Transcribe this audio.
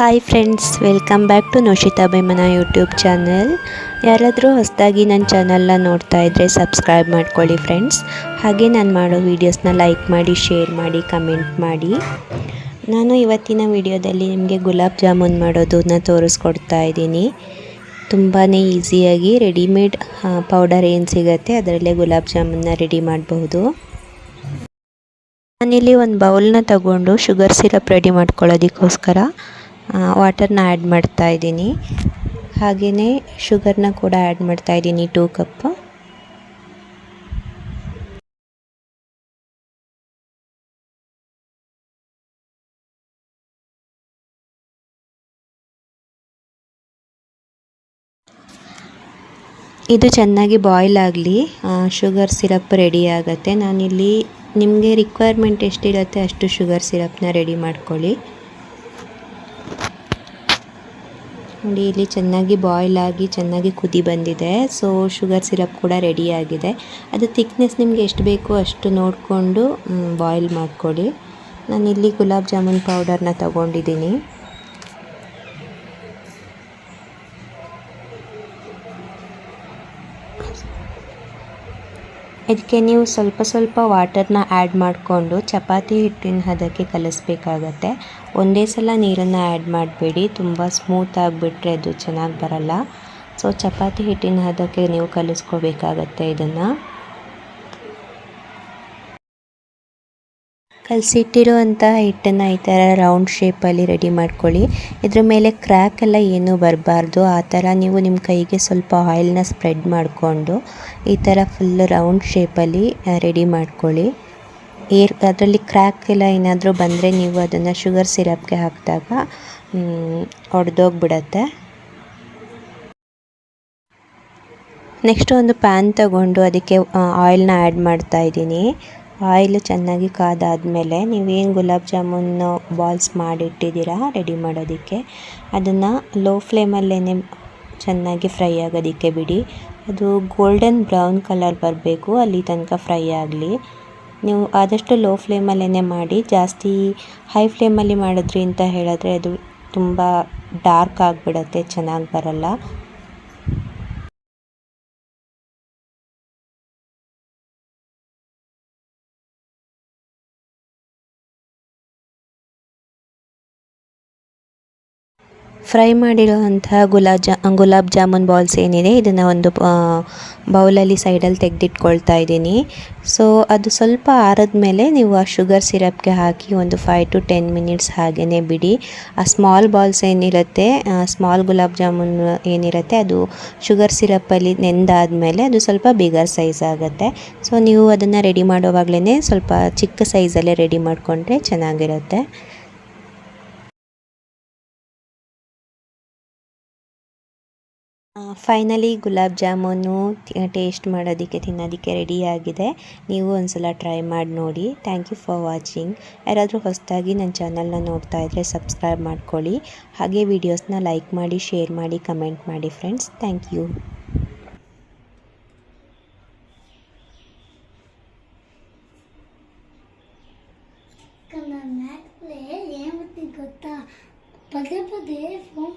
Hi friends welcome back to Noshita ಭೈಮನ YouTube channel ಯಾರಾದರೂ ಹೊಸದಾಗಿ ನನ್ನ ಚಾನಲ್ನ ನೋಡ್ತಾ ಇದ್ದರೆ ಸಬ್ಸ್ಕ್ರೈಬ್ ಮಾಡ್ಕೊಳ್ಳಿ ಫ್ರೆಂಡ್ಸ್ ಹಾಗೆ ನಾನು ಮಾಡೋ ವೀಡಿಯೋಸ್ನ ಲೈಕ್ ಮಾಡಿ ಶೇರ್ ಮಾಡಿ ಕಮೆಂಟ್ ಮಾಡಿ. ನಾನು ಇವತ್ತಿನ ವಿಡಿಯೋದಲ್ಲಿ ನಿಮಗೆ ಗುಲಾಬ್ ಜಾಮೂನ್ ಮಾಡೋದನ್ನ ತೋರಿಸ್ಕೊಡ್ತಾ ಇದ್ದೀನಿ. ತುಂಬಾ ಈಸಿಯಾಗಿ ರೆಡಿಮೇಡ್ ಪೌಡರ್ ಏನು ಸಿಗುತ್ತೆ ಅದರಲ್ಲೇ ಗುಲಾಬ್ ಜಾಮೂನ್ನ ರೆಡಿ ಮಾಡಬಹುದು. ನಾನಿಲ್ಲಿ ಒಂದು ಬೌಲ್ನ ತಗೊಂಡು ಶುಗರ್ ಸಿರಪ್ ರೆಡಿ ಮಾಡ್ಕೊಳ್ಳೋದಕ್ಕೋಸ್ಕರ ವಾಟರ್ನ ಆ್ಯಡ್ ಮಾಡ್ತಾ ಇದ್ದೀನಿ. ಹಾಗೆಯೇ ಶುಗರ್ನ ಕೂಡ ಆ್ಯಡ್ ಮಾಡ್ತಾ ಇದ್ದೀನಿ ಟೂ ಕಪ್ ಇದು ಚೆನ್ನಾಗಿ ಬಾಯ್ಲ್ ಆಗಲಿ ಶುಗರ್ ಸಿರಪ್ ರೆಡಿ ಆಗುತ್ತೆ. ನಾನಿಲ್ಲಿ ನಿಮಗೆ ರಿಕ್ವೈರ್ಮೆಂಟ್ ಎಷ್ಟಿರುತ್ತೆ ಅಷ್ಟು ಶುಗರ್ ಸಿರಪ್ನ ರೆಡಿ ಮಾಡ್ಕೊಳ್ಳಿ. ನೋಡಿ, ಇಲ್ಲಿ ಚೆನ್ನಾಗಿ ಬಾಯ್ಲ್ ಆಗಿ ಚೆನ್ನಾಗಿ ಕುದಿ ಬಂದಿದೆ. ಸೊ ಶುಗರ್ ಸಿರಪ್ ಕೂಡ ರೆಡಿ ಆಗಿದೆ. ಅದು ಥಿಕ್ನೆಸ್ ನಿಮಗೆ ಎಷ್ಟು ಬೇಕೋ ಅಷ್ಟು ನೋಡಿಕೊಂಡು ಬಾಯ್ಲ್ ಮಾಡ್ಕೊಳ್ಳಿ. ನಾನಿಲ್ಲಿ ಗುಲಾಬ್ ಜಾಮೂನ್ ಪೌಡರ್ನ ತಗೊಂಡಿದ್ದೀನಿ. ಇದಕ್ಕೆ ನೀವು ಸ್ವಲ್ಪ ಸ್ವಲ್ಪ ವಾಟರ್ನ ಆ್ಯಡ್ ಮಾಡಿಕೊಂಡು ಚಪಾತಿ ಹಿಟ್ಟಿನ ಹದಕ್ಕೆ ಕಲಿಸ್ಬೇಕಾಗತ್ತೆ. ಒಂದೇ ಸಲ ನೀರನ್ನು ಆ್ಯಡ್ ಮಾಡಬೇಡಿ. ತುಂಬ ಸ್ಮೂತ್ ಆಗಿಬಿಟ್ರೆ ಅದು ಚೆನ್ನಾಗಿ ಬರಲ್ಲ. ಸೊ, ಚಪಾತಿ ಹಿಟ್ಟಿನ ಹದಕ್ಕೆ ನೀವು ಕಲಿಸ್ಕೋಬೇಕಾಗತ್ತೆ ಇದನ್ನು. ಕಲಸಿಟ್ಟಿರುವಂಥ ಹಿಟ್ಟನ್ನು ಈ ಥರ ರೌಂಡ್ ಶೇಪಲ್ಲಿ ರೆಡಿ ಮಾಡ್ಕೊಳ್ಳಿ. ಇದ್ರ ಮೇಲೆ ಕ್ರ್ಯಾಕ್ ಎಲ್ಲ ಏನೂ ಬರಬಾರ್ದು. ಆ ಥರ ನೀವು ನಿಮ್ಮ ಕೈಗೆ ಸ್ವಲ್ಪ ಆಯಿಲ್ನ ಸ್ಪ್ರೆಡ್ ಮಾಡಿಕೊಂಡು ಈ ಥರ ಫುಲ್ ರೌಂಡ್ ಶೇಪಲ್ಲಿ ರೆಡಿ ಮಾಡ್ಕೊಳ್ಳಿ. ಏರ್, ಅದರಲ್ಲಿ ಕ್ರ್ಯಾಕ್ ಎಲ್ಲ ಏನಾದರೂ ಬಂದರೆ ನೀವು ಅದನ್ನು ಶುಗರ್ ಸಿರಪ್ಗೆ ಹಾಕಿದಾಗ ಒಡೆದೋಗ್ಬಿಡತ್ತೆ. ನೆಕ್ಸ್ಟ್ ಒಂದು ಪ್ಯಾನ್ ತಗೊಂಡು ಅದಕ್ಕೆ ಆಯಿಲ್ನ ಆ್ಯಡ್ ಮಾಡ್ತಾ ಇದ್ದೀನಿ. ಆಯಿಲ್ ಚೆನ್ನಾಗಿ ಕಾದಾದಮೇಲೆ ನೀವೇನು ಗುಲಾಬ್ ಜಾಮೂನು ಬಾಲ್ಸ್ ಮಾಡಿಟ್ಟಿದ್ದೀರಾ ರೆಡಿ ಮಾಡೋದಕ್ಕೆ, ಅದನ್ನು ಲೋ ಫ್ಲೇಮಲ್ಲೇ ಚೆನ್ನಾಗಿ ಫ್ರೈ ಆಗೋದಕ್ಕೆ ಬಿಡಿ. ಅದು ಗೋಲ್ಡನ್ ಬ್ರೌನ್ ಕಲರ್ ಬರಬೇಕು, ಅಲ್ಲಿ ತನಕ ಫ್ರೈ ಆಗಲಿ. ನೀವು ಆದಷ್ಟು ಲೋ ಫ್ಲೇಮಲ್ಲೇ ಮಾಡಿ, ಜಾಸ್ತಿ ಹೈ ಫ್ಲೇಮಲ್ಲಿ ಮಾಡಿದ್ರಿ ಅಂತ ಹೇಳಿದ್ರೆ ಅದು ತುಂಬ ಡಾರ್ಕ್ ಆಗಿಬಿಡತ್ತೆ, ಚೆನ್ನಾಗಿ ಬರಲ್ಲ. ಫ್ರೈ ಮಾಡಿರುವಂತಹ ಗುಲಾಬ್ ಜಾ ಗುಲಾಬ್ ಜಾಮೂನ್ ಬಾಲ್ಸ್ ಏನಿದೆ, ಇದನ್ನು ಒಂದು ಬೌಲಲ್ಲಿ ಸೈಡಲ್ಲಿ ತೆಗೆದಿಟ್ಕೊಳ್ತಾ ಇದ್ದೀನಿ. ಸೊ ಅದು ಸ್ವಲ್ಪ ಆರಿದ್ಮೇಲೆ ನೀವು ಆ ಶುಗರ್ ಸಿರಪ್ಗೆ ಹಾಕಿ ಒಂದು ಫೈವ್ ಟು ಟೆನ್ ಮಿನಿಟ್ಸ್ ಹಾಗೇ ಬಿಡಿ. ಆ ಸ್ಮಾಲ್ ಬಾಲ್ಸ್ ಏನಿರುತ್ತೆ ಸ್ಮಾಲ್ ಗುಲಾಬ್ ಜಾಮೂನ್ ಏನಿರುತ್ತೆ, ಅದು ಶುಗರ್ ಸಿರಪ್ಪಲ್ಲಿ ನೆಂದಾದಮೇಲೆ ಅದು ಸ್ವಲ್ಪ ಬಿಗರ್ ಸೈಜ್ ಆಗುತ್ತೆ. ಸೊ ನೀವು ಅದನ್ನು ರೆಡಿ ಮಾಡೋವಾಗಲೇ ಸ್ವಲ್ಪ ಚಿಕ್ಕ ಸೈಜಲ್ಲೇ ರೆಡಿ ಮಾಡಿಕೊಂಡ್ರೆ ಚೆನ್ನಾಗಿರುತ್ತೆ. ಫೈನಲಿ ಗುಲಾಬ್ ಜಾಮೂನು ಟೇಸ್ಟ್ ಮಾಡೋದಕ್ಕೆ, ತಿನ್ನೋದಕ್ಕೆ ರೆಡಿಯಾಗಿದೆ ನೀವು ಒಂದ್ಸಲ ಟ್ರೈ ಮಾಡಿ ನೋಡಿ. ಥ್ಯಾಂಕ್ ಯು ಫಾರ್ ವಾಚಿಂಗ್ ಯಾರಾದರೂ ಹೊಸದಾಗಿ ನನ್ನ ಚಾನಲ್ನ ನೋಡ್ತಾ ಇದ್ದರೆ ಸಬ್ಸ್ಕ್ರೈಬ್ ಮಾಡ್ಕೊಳ್ಳಿ. ಹಾಗೆ ವೀಡಿಯೋಸ್ನ ಲೈಕ್ ಮಾಡಿ ಶೇರ್ ಮಾಡಿ ಕಮೆಂಟ್ ಮಾಡಿ ಫ್ರೆಂಡ್ಸ್ ಥ್ಯಾಂಕ್ ಯು ಪದೇ ಪದೇ ಫೋನ್